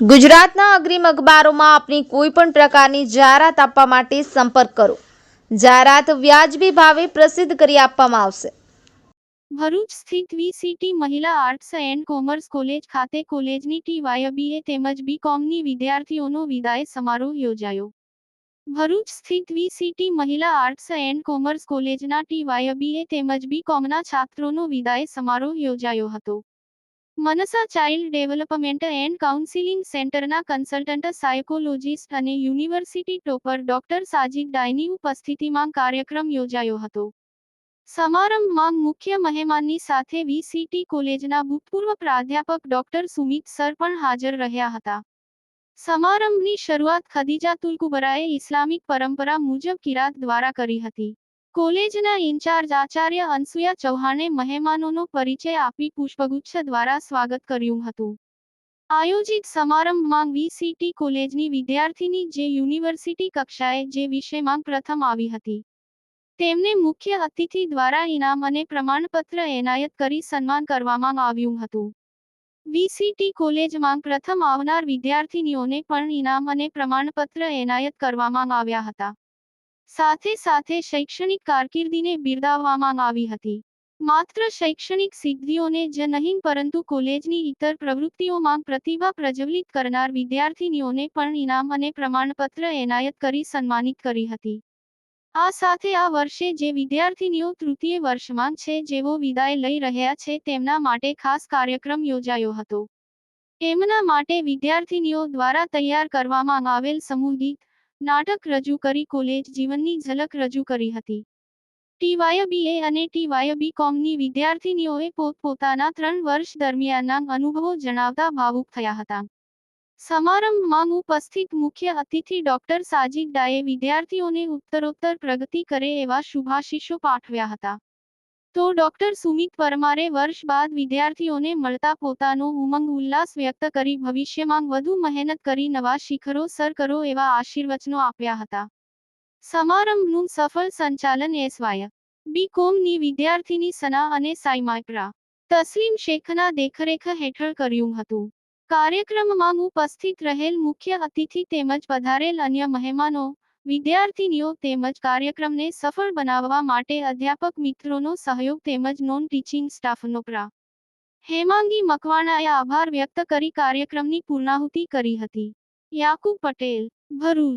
ગુજરાતના અગ્રીમ અખબારોમાં આપની કોઈ પણ પ્રકારની જાહેરાત આપવા માટે સંપર્ક કરો. જાહેરાત વ્યાજબી ભાવે પ્રસિદ્ધ કરી આપવામાં આવશે. ભરૂચ સ્થિત વીસીટી મહિલા આર્ટ્સ એન્ડ કોમર્સ કોલેજ ખાતે કોલેજની ટીવાય એ તેમજ બીકોમની વિદ્યાર્થીઓનો વિદાય સમારોહ યોજાયો. ભરૂચ સ્થિત વીસીટી મહિલા આર્ટ્સ એન્ડ કોમર્સ કોલેજના ટીવાય એ તેમજ બીકોમના છાત્રોનો વિદાય સમારોહ યોજાયો હતો. Mansa child development and counselling સેન્ટરના કન્સલ્ટન્ટ સાયકોલોજિસ્ટ અને યુનિવર્સિટી ટોપર ડોક્ટર સાજીદ ડાયની ઉપસ્થિતિમાં કાર્યક્રમ યોજાયો હતો સમારંભમાં મુખ્ય મહેમાનની સાથે વીસીટી કોલેજના ભૂતપૂર્વ પ્રાધ્યાપક ડોક્ટર સુમિત સર પણ હાજર રહ્યા હતા સમારંભની શરૂઆત ખદીજા તુલકુબરાએ ઇસ્લામિક પરંપરા મુજબ કિરાત દ્વારા કરી હતી કોલેજના ઇન્ચાર્જ આચાર્ય અનસુયા ચૌહાણે મહેમાનોનો પરિચય આપી પુષ્પગુચ્છ દ્વારા સ્વાગત કર્યું હતું. આયોજિત સમારંભમાં વીસીટી કોલેજની વિદ્યાર્થીની જે યુનિવર્સિટી કક્ષાએ જે વિષયમાં પ્રથમ આવી હતી. તેમને મુખ્ય અતિથિ દ્વારા ઇનામ અને પ્રમાણપત્ર એનાયત કરી સન્માન કરવામાં આવ્યું હતું. વીસીટી કોલેજમાં પ્રથમ આવનાર વિદ્યાર્થીનીઓને પણ ઇનામ અને પ્રમાણપત્ર એનાયત કરવામાં આવ્યા હતા. સાથે સાથે શૈક્ષણિક કારકિર્દીને બિરદાવવામાં આવી હતી. માત્ર શૈક્ષણિક સિદ્ધિઓને જ નહીં, પરંતુ કોલેજની ઇતર પ્રવૃત્તિઓમાં પ્રતિભા પ્રજ્વલિત કરનાર વિદ્યાર્થીનીઓને પણ ઇનામ અને પ્રમાણપત્ર એનાયત કરી સન્માનિત કરી હતી. આ સાથે આ વર્ષે જે વિદ્યાર્થીનીઓ તૃતીય વર્ષમાં છે, જેઓ વિદાય લઈ રહ્યા છે, તેમના માટે ખાસ કાર્યક્રમ યોજાયો હતો. એમના માટે વિદ્યાર્થીનીઓ દ્વારા તૈયાર કરવામાં આવેલ સમૂહ ગીત નાટક રજૂ કરી કોલેજ જીવનની ઝલક રજૂ કરી હતી. ટીવાય બીએ અને ટીવાય બી કોમની વિદ્યાર્થીનીઓએ પોતપોતાના ત્રણ વર્ષ દરમિયાનના અનુભવો જણાવતા ભાવુક થયા હતા. સમારંભમાં ઉપસ્થિત મુખ્ય અતિથિ ડોક્ટર સાજિદ ડાએ વિદ્યાર્થીઓને ઉત્તરોત્તર પ્રગતિ કરે એવા શુભાશીષો પાઠવ્યા હતા. તો ડોક્ટર સુમિત પરમારે વર્ષ બાદ વિદ્યાર્થીઓને મળતા પોતાનો ઉમંગ, ઉલ્લાસ વ્યક્ત કરી ભવિષ્યમાં વધુ મહેનત કરી નવા શિખરો સર કરો એવા આશીર્વચનો આપ્યા હતા. સમારંભનું સફળ સંચાલન એસવાય બી. કોમની વિદ્યાર્થીની સના અને સાઈમાઇપ્રા તસ્લીમ શેખના દેખરેખ હેઠળ કર્યું હતું. કાર્યક્રમમાં ઉપસ્થિત રહેલ મુખ્ય અતિથિ તેમજ પધારેલ અન્ય મહેમાનો વિદ્યાર્થીનીઓ તેમજ કાર્યક્રમને સફળ બનાવવા માટે અધ્યાપક મિત્રોનો સહયોગ તેમજ નોન ટીચિંગ સ્ટાફનો પ્રા. હેમાંગી મકવાણાએ આભાર વ્યક્ત કરી કાર્યક્રમની પૂર્ણાહુતિ કરી હતી. યાકુબ પટેલ, ભરૂચ.